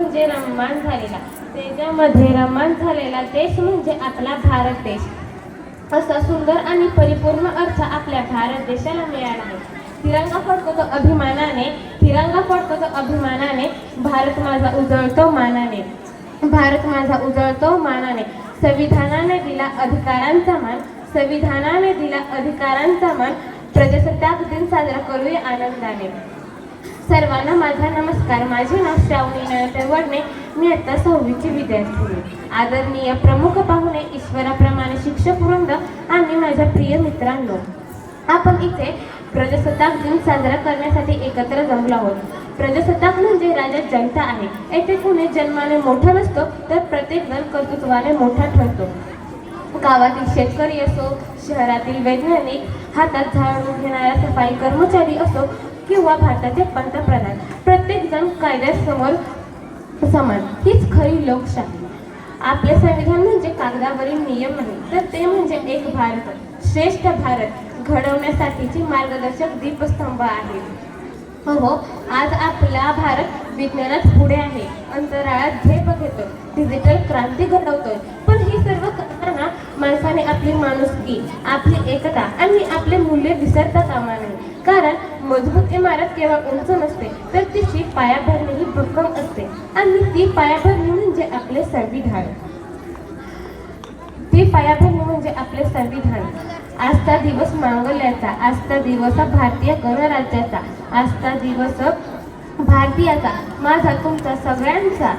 म्हणजे रममान झालेला त्याच्यामध्ये रममान झालेला देश म्हणजे आपला भारत देश. असा सुंदर आणि परिपूर्ण अर्थ आपल्या भारत देशाला मिळाला आहे. तिरंगा फडको तो अभिमानाने तिरंगा फडको तो अभिमानाने भारत माझा उजळतो मानाने. भारत माझा उजळतो मानाने. संविधानाने दिला अधिकारांचा मान संविधानाने दिला अधिकारांचा मान. प्रजासत्ताक दिन साजरा करूया आनंदाने. सर्वांना माझा नमस्कार. माझे नाव श्रावणी नयनतर वडणे. मी आता सहावीची विद्यार्थी आदरणीय प्रमुख पाहुणे ईश्वराप्रमाणे शिक्षक वृंद आणि माझ्या प्रिय मित्रांनो आपण इथे प्रजासत्ताक दिन साजरा करण्यासाठी एकत्र जमलो आहोत. प्रजासत्ताक म्हणजे राज्यात जनता आहे. येथे कुणी जन्माने मोठा नसतो तर प्रत्येक जण कर्तृत्वाने मोठा ठरतो. गावातील शेतकरी असो शहरातील वैज्ञानिक हातात झाडून घेणारा सफाई कर्मचारी असो किंवा भारताचे पंतप्रधान प्रत्येक जण कायद्यासमोर समान. हीच खरी लोकशाही. आपले संविधान म्हणजे कागदावरील नियम नाही तर ते म्हणजे एक भारत. श्रेष्ठ भारत घडवण्यासाठीची मार्गदर्शक दीपस्तंभ आहे. हो आज आपला भारत विज्ञानात पुढे आहे. अंतराळात झेप घेतो डिजिटल क्रांती घडवतोय. पण ही सर्व करताना माणसाने आपली माणुसकी आपली एकता आणि आपले मूल्य विसरता कामा नये. कारण मजबूत इमारत केवळ उंच नसते तर तिची पायाभरणी ही भक्कम असते. आणि ती पायाभरणी म्हणजे आपले संविधान ती पायाभरणी म्हणजे आपले संविधान आजचा दिवस मांगल्याचा आजचा दिवस भारतीय गणराज्याचा आजचा दिवस भारतीयाचा. माझा तुमचा सगळ्यांचा.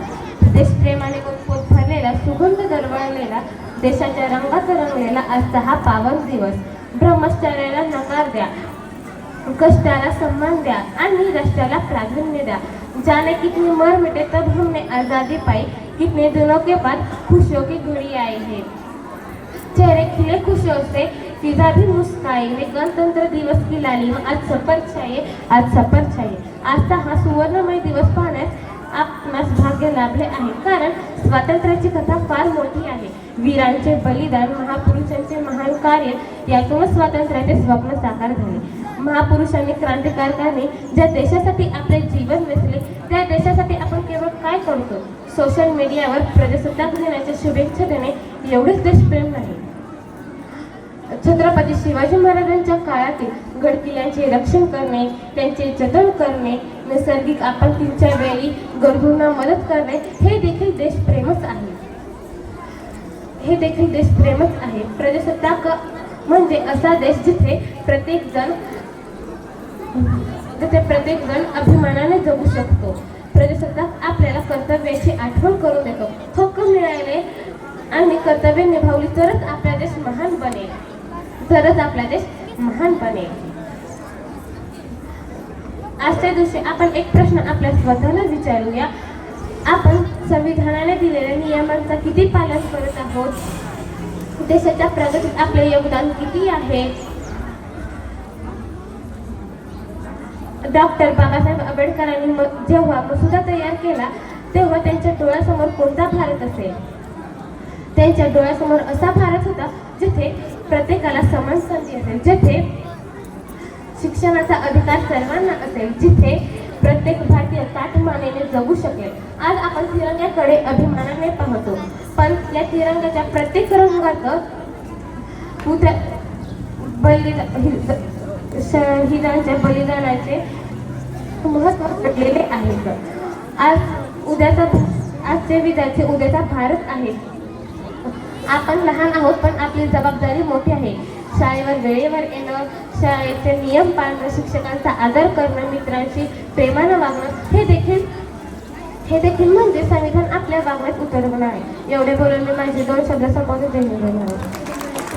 देशप्रेमाने उत्पोत भरलेला सुगंध दरवळलेला देशाच्या रंगात रंगलेला आजचा हा पावन दिवस. ब्रह्मचर्याला नकार द्या. कष्टाला सन्मान द्या आणि रष्ट्याला प्राधान्य द्या. जाने कितने मर मिटे तब हमने आज़ादी पाई. कितने दिनों के बाद खुशियों की घड़ी आई है. चेहरे खिले खुशियों से फिजा भी मुस्काई. है गणतंत्र दिवस की लालिमा हो, आज सफर छाये आज सफर छाये आजचा हा सुवर्णमय दिवस पाहण्यास आपणास भाग्य लाभले आहे. कारण स्वातंत्र्याची कथा फार मोठी आहे. वीरांचे बलिदान महापुरुषांचे महान कार्य यातूनच स्वातंत्र्याचे स्वप्न साकार झाले. महापुरुषांनी क्रांतिकारकांनी ज्या देशासाठी आपले जीवन वेचले त्या देशासाठी आपण केवळ काय करतो? सोशल मीडियावर प्रजासत्ताक दिनाच्या शुभेच्छा देणे एवढेच देशप्रेम नाही. छत्रपती शिवाजी महाराजांच्या काळातील गडकिल्ल्यांचे रक्षण करणे त्यांचे जतन करणे नैसर्गिक आपत्तींच्या वेळी गरजूंना मदत करणे हे देखील देशप्रेमच आहे. हे देखील देशप्रेमच आहे. प्रजासत्ताक म्हणजे असा देश जिथे प्रत्येक जण म्हणजे जिथे प्रत्येक जण अभिमानाने जगू शकतो. प्रजासत्ताक आपल्याला कर्तव्याची आठवण करून देतो. हक्क मिळाले आणि कर्तव्य निभावली तरच आपला देश महान बनेल. तरच आपला देश महान बनेल. आजच्या दिवशी आपण एक प्रश्न आपल्या स्वतःला विचारूया. आपण संविधानाने दिलेल्या नियमांचा किती पालन करत आहोत? देशाच्या प्रगतीत आपले योगदान किती आहे? डॉक्टर बाबासाहेब आंबेडकरांनी म- जेव्हा मसुदा तयार केला तेव्हा त्यांच्या डोळ्यासमोर कोणता भारत असेल? त्यांच्या डोळ्यासमोर असा भारत होता जिथे प्रत्येकाला समान संधी असेल जिथे शिक्षणाचा अधिकार सर्वांना असेल जिथे प्रत्येक भारतीय ताटमानेने जगू शकेल. आज आपण तिरंग्याकडे अभिमानाने पाहतो. पण या तिरंगाच्या प्रत्येक रंगात उद्या बैल शहिदांच्या बलिदानाचे महत्त्व पडलेले आहेत आज उद्याचा आजचे विद्यार्थी उद्याचा भारत आहे. आपण लहान आहोत पण आपली जबाबदारी मोठी आहे. शाळेवर वेळेवर येणं शाळेचे नियम पाळणं शिक्षकांचा आदर करणं मित्रांशी प्रेमानं वागणं हे देखील हे देखील म्हणजे संविधान आपल्या वागण्यात उतरवणं आहे. एवढे बोलून मी माझे दोन शब्द संबोधित जय हिंद,